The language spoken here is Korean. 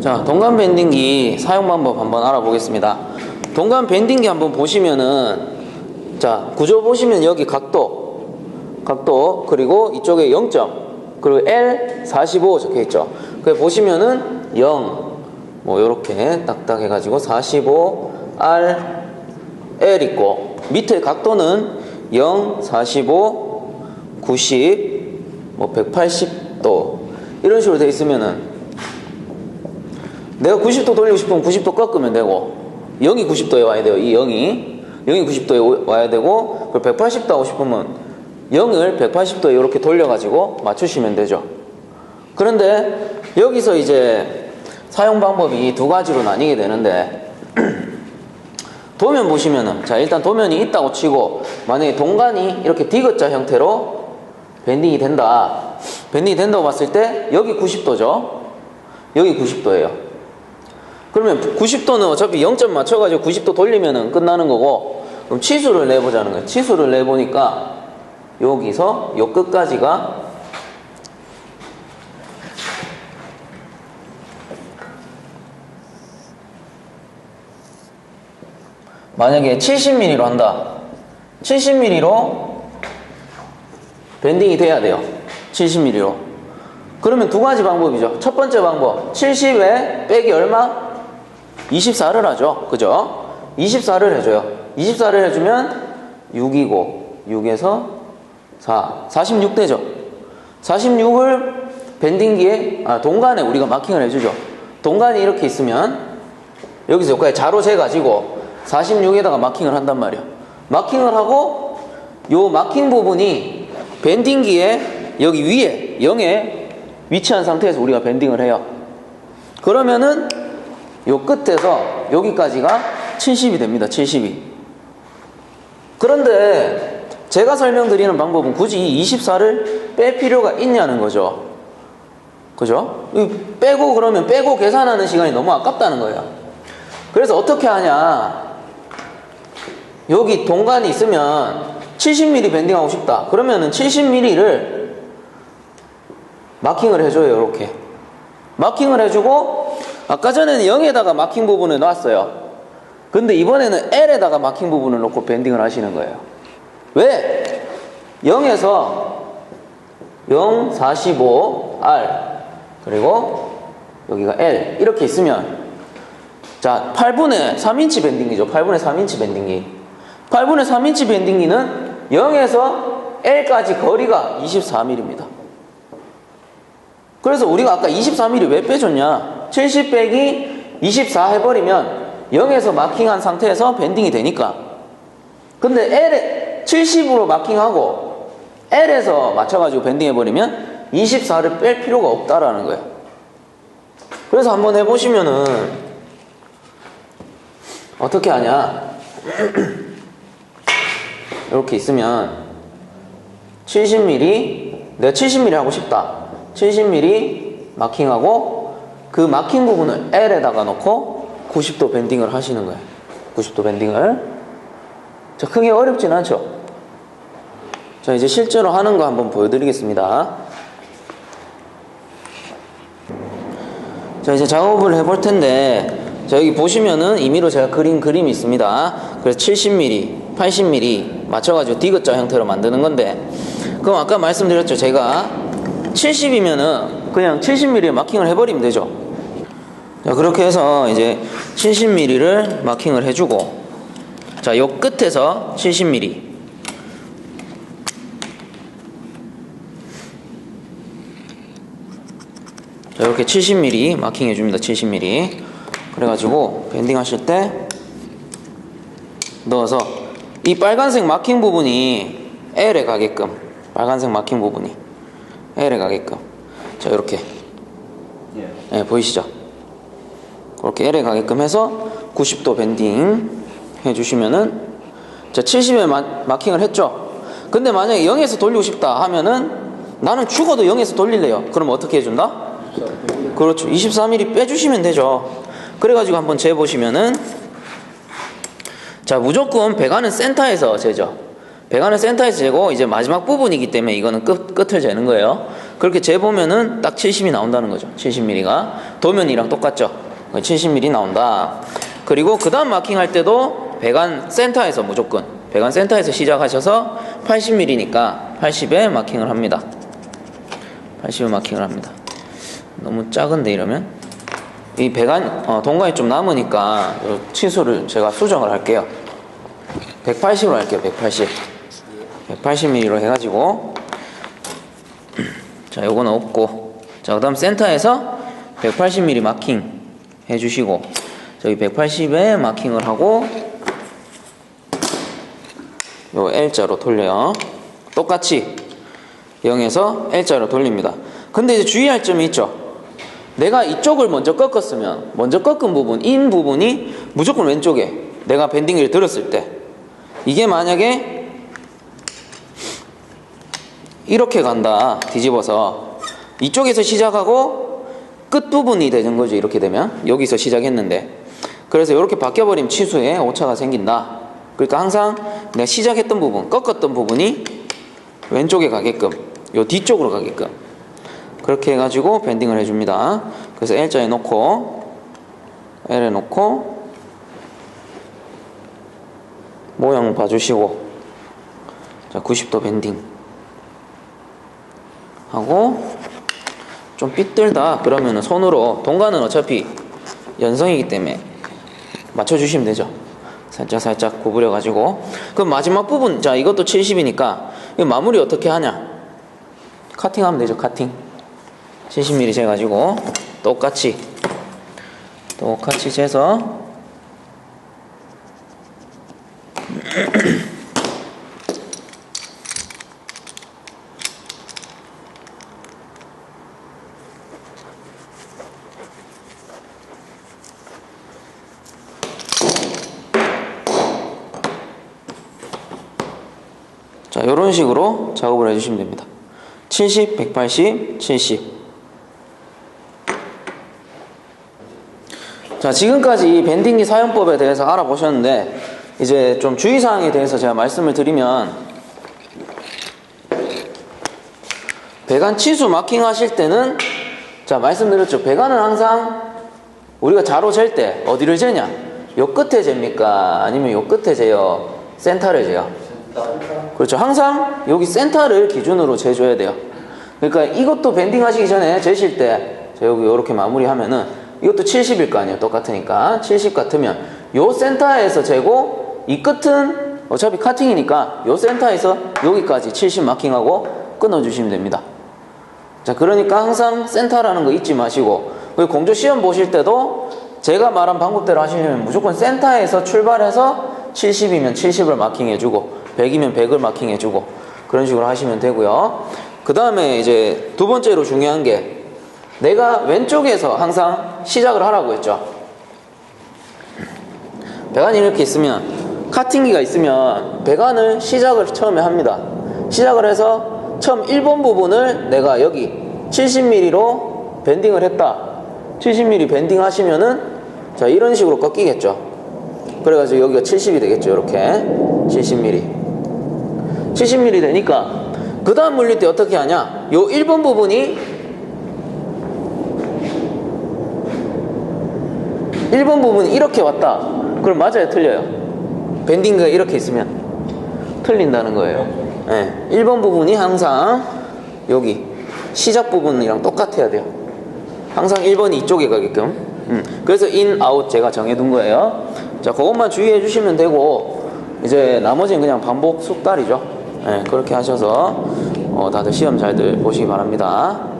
자, 동간 밴딩기 사용 방법 한번 알아보겠습니다. 동간 밴딩기 한번 보시면은 자, 구조 보시면 여기 각도, 각도, 그리고 이쪽에 0점, 그리고 L 45 적혀 있죠. 그 보시면은 0, 뭐 요렇게 딱딱 해 가지고 45 R L 있고 밑에 각도는 0, 45, 90, 뭐 180도 이런 식으로 돼 있으면은 내가 90도 돌리고 싶으면 90도 꺾으면 되고 0이 90도에 와야 돼요. 이 0이 0이 90도에 와야 되고 그걸 180도 하고 싶으면 0을 180도에 이렇게 돌려가지고 맞추시면 되죠. 그런데 여기서 이제 사용 방법이 두 가지로 나뉘게 되는데 도면 보시면은 자 일단 도면이 있다고 치고 만약에 동간이 이렇게 디귿자 형태로 밴딩이 된다 밴딩이 된다고 봤을 때 여기 90도죠 여기 90도예요 그러면 90도는 어차피 0점 맞춰가지고 90도 돌리면은 끝나는 거고 그럼 치수를 내보자는 거예요 치수를 내보니까 여기서 요 끝까지가 만약에 70mm로 한다. 70mm로 밴딩이 돼야 돼요. 70mm로. 그러면 두 가지 방법이죠. 첫 번째 방법. 70에 빼기 얼마? 24를 하죠. 그죠? 24를 해줘요. 24를 해주면 6이고, 6에서 4. 46 되죠. 46을 밴딩기에, 아, 동간에 우리가 마킹을 해주죠. 동간이 이렇게 있으면 여기서 여기까지 자로 재가지고 46에다가 마킹을 한단 말이야. 마킹을 하고 요 마킹 부분이 밴딩기에 여기 위에 0에 위치한 상태에서 우리가 밴딩을 해요. 그러면은 요 끝에서 여기까지가 70이 됩니다. 70이. 그런데 제가 설명드리는 방법은 굳이 이 24를 뺄 필요가 있냐는 거죠. 그죠? 빼고 그러면 빼고 계산하는 시간이 너무 아깝다는 거예요. 그래서 어떻게 하냐? 여기 동간이 있으면 70mm 밴딩하고 싶다. 그러면은 70mm를 마킹을 해줘요, 이렇게. 마킹을 해주고, 아까 전에는 0에다가 마킹 부분을 놨어요. 근데 이번에는 L에다가 마킹 부분을 놓고 밴딩을 하시는 거예요. 왜? 0에서 0, 45, R, 그리고 여기가 L. 이렇게 있으면, 자, 8분의 3인치 밴딩기죠. 8분의 3인치 밴딩기. 8분의 3인치 밴딩기는 0에서 L까지 거리가 24mm입니다. 그래서 우리가 아까 24mm 왜 빼줬냐? 70 빼기 24 해버리면 0에서 마킹한 상태에서 밴딩이 되니까. 근데 L, 70으로 마킹하고 L에서 맞춰가지고 밴딩 해버리면 24를 뺄 필요가 없다라는 거예요. 그래서 한번 해보시면은 어떻게 하냐? 이렇게 있으면 70mm 내가 70mm 하고 싶다 70mm 마킹하고 그 마킹 부분을 L에다가 넣고 90도 밴딩을 하시는 거예요. 90도 밴딩을. 자 크게 어렵진 않죠? 자 이제 실제로 하는 거 한번 보여드리겠습니다. 자 이제 작업을 해볼 텐데 자 여기 보시면은 임의로 제가 그린 그림이 있습니다. 그래서 70mm 80mm 맞춰가지고 디귿자 형태로 만드는 건데 그럼 아까 말씀드렸죠? 제가 70이면은 그냥 70mm에 마킹을 해버리면 되죠. 자 그렇게 해서 이제 70mm를 마킹을 해주고 자 요 끝에서 70mm 자 이렇게 70mm 마킹 해 줍니다 70mm 그래가지고 밴딩 하실 때 넣어서 이 빨간색 마킹 부분이 L에 가게끔 빨간색 마킹 부분이 L에 가게끔 자 이렇게. 예, 보이시죠? 그렇게 L에 가게끔 해서 90도 밴딩 해주시면은 자 70에 마, 마킹을 했죠? 근데 만약에 0에서 돌리고 싶다 하면은 나는 죽어도 0에서 돌릴래요. 그럼 어떻게 해준다? 그렇죠. 24mm 빼주시면 되죠. 그래가지고 한번 재보시면은 자 무조건 배관은 센터에서 재죠. 배관은 센터에서 재고 이제 마지막 부분이기 때문에 이거는 끝, 끝을 재는 거예요 그렇게 재보면은 딱 70이 나온다는 거죠. 70mm가. 도면이랑 똑같죠? 70mm 나온다. 그리고 그 다음 마킹할 때도 배관 센터에서 무조건 배관 센터에서 시작하셔서 80mm니까 80에 마킹을 합니다. 80에 마킹을 합니다. 너무 작은데 이러면? 이 배관 어, 동간이 좀 남으니까 요 치수를 제가 수정을 할게요. 180으로 할게요 180 180mm로 해가지고 자 요거는 없고. 자 그 다음 센터에서 180mm 마킹 해주시고. 저기 180에 마킹을 하고 요 L자로 돌려요. 똑같이 0에서 L자로 돌립니다. 근데 이제 주의할 점이 있죠. 내가 이쪽을 먼저 꺾었으면 먼저 꺾은 부분 인 부분이 무조건 왼쪽에 내가 밴딩을 들었을 때. 이게 만약에 이렇게 간다. 뒤집어서 이쪽에서 시작하고 끝부분이 되는 거죠. 이렇게 되면 여기서 시작했는데. 그래서 이렇게 바뀌어버리면 치수에 오차가 생긴다. 그러니까 항상 내가 시작했던 부분 꺾었던 부분이 왼쪽에 가게끔 요 뒤쪽으로 가게끔 그렇게 해가지고 밴딩을 해줍니다. 그래서 L자에 놓고 L에 놓고 모양 봐주시고. 자 90도 밴딩 하고 좀 삐뚤다 그러면은 손으로 동간은 어차피 연성이기 때문에 맞춰주시면 되죠. 살짝 살짝 구부려 가지고. 그럼 마지막 부분 자 이것도 70이니까 이 마무리 어떻게 하냐? 카팅하면 되죠 카팅. 70mm 재가지고 똑같이 똑같이 재서 자, 이런 식으로 작업을 해주시면 됩니다. 70, 180, 70. 자, 지금까지 이 밴딩기 사용법에 대해서 알아보셨는데, 이제 좀 주의사항에 대해서 제가 말씀을 드리면, 배관 치수 마킹 하실 때는, 자, 말씀드렸죠. 배관은 항상 우리가 자로 잴 때 어디를 재냐? 요 끝에 잽니까? 아니면 요 끝에 재요? 센터를 재요? 그렇죠. 항상 여기 센터를 기준으로 재줘야 돼요. 그러니까 이것도 밴딩 하시기 전에 재실 때, 자, 여기 이렇게 마무리하면은 이것도 70일 거 아니에요. 똑같으니까. 70 같으면 요 센터에서 재고 이 끝은 어차피 카팅이니까 요 센터에서 여기까지 70 마킹하고 끊어주시면 됩니다. 자, 그러니까 항상 센터라는 거 잊지 마시고 공조 시험 보실 때도 제가 말한 방법대로 하시려면 무조건 센터에서 출발해서 70이면 70을 마킹해주고 100이면 100을 마킹해주고 그런 식으로 하시면 되고요. 그 다음에 이제 두 번째로 중요한 게 내가 왼쪽에서 항상 시작을 하라고 했죠. 배관이 이렇게 있으면 카팅기가 있으면 배관을 시작을 처음에 합니다. 시작을 해서 처음 1번 부분을 내가 여기 70mm로 밴딩을 했다. 70mm 밴딩 하시면은 자 이런 식으로 꺾이겠죠. 그래가지고 여기가 70이 되겠죠. 이렇게 70mm. 70mm 되니까 그 다음 물릴 때 어떻게 하냐? 요 1번 부분이 1번 부분이 이렇게 왔다. 그럼 맞아요, 틀려요? 밴딩가 이렇게 있으면 틀린다는 거예요. 네, 1번 부분이 항상 여기 시작 부분이랑 똑같아야 돼요. 항상 1번이 이쪽에 가게끔. 음, 그래서 인, 아웃 제가 정해둔 거예요. 자, 그것만 주의해 주시면 되고, 이제 나머지는 그냥 반복 숙달이죠. 네, 그렇게 하셔서 어, 다들 시험 잘들 보시기 바랍니다.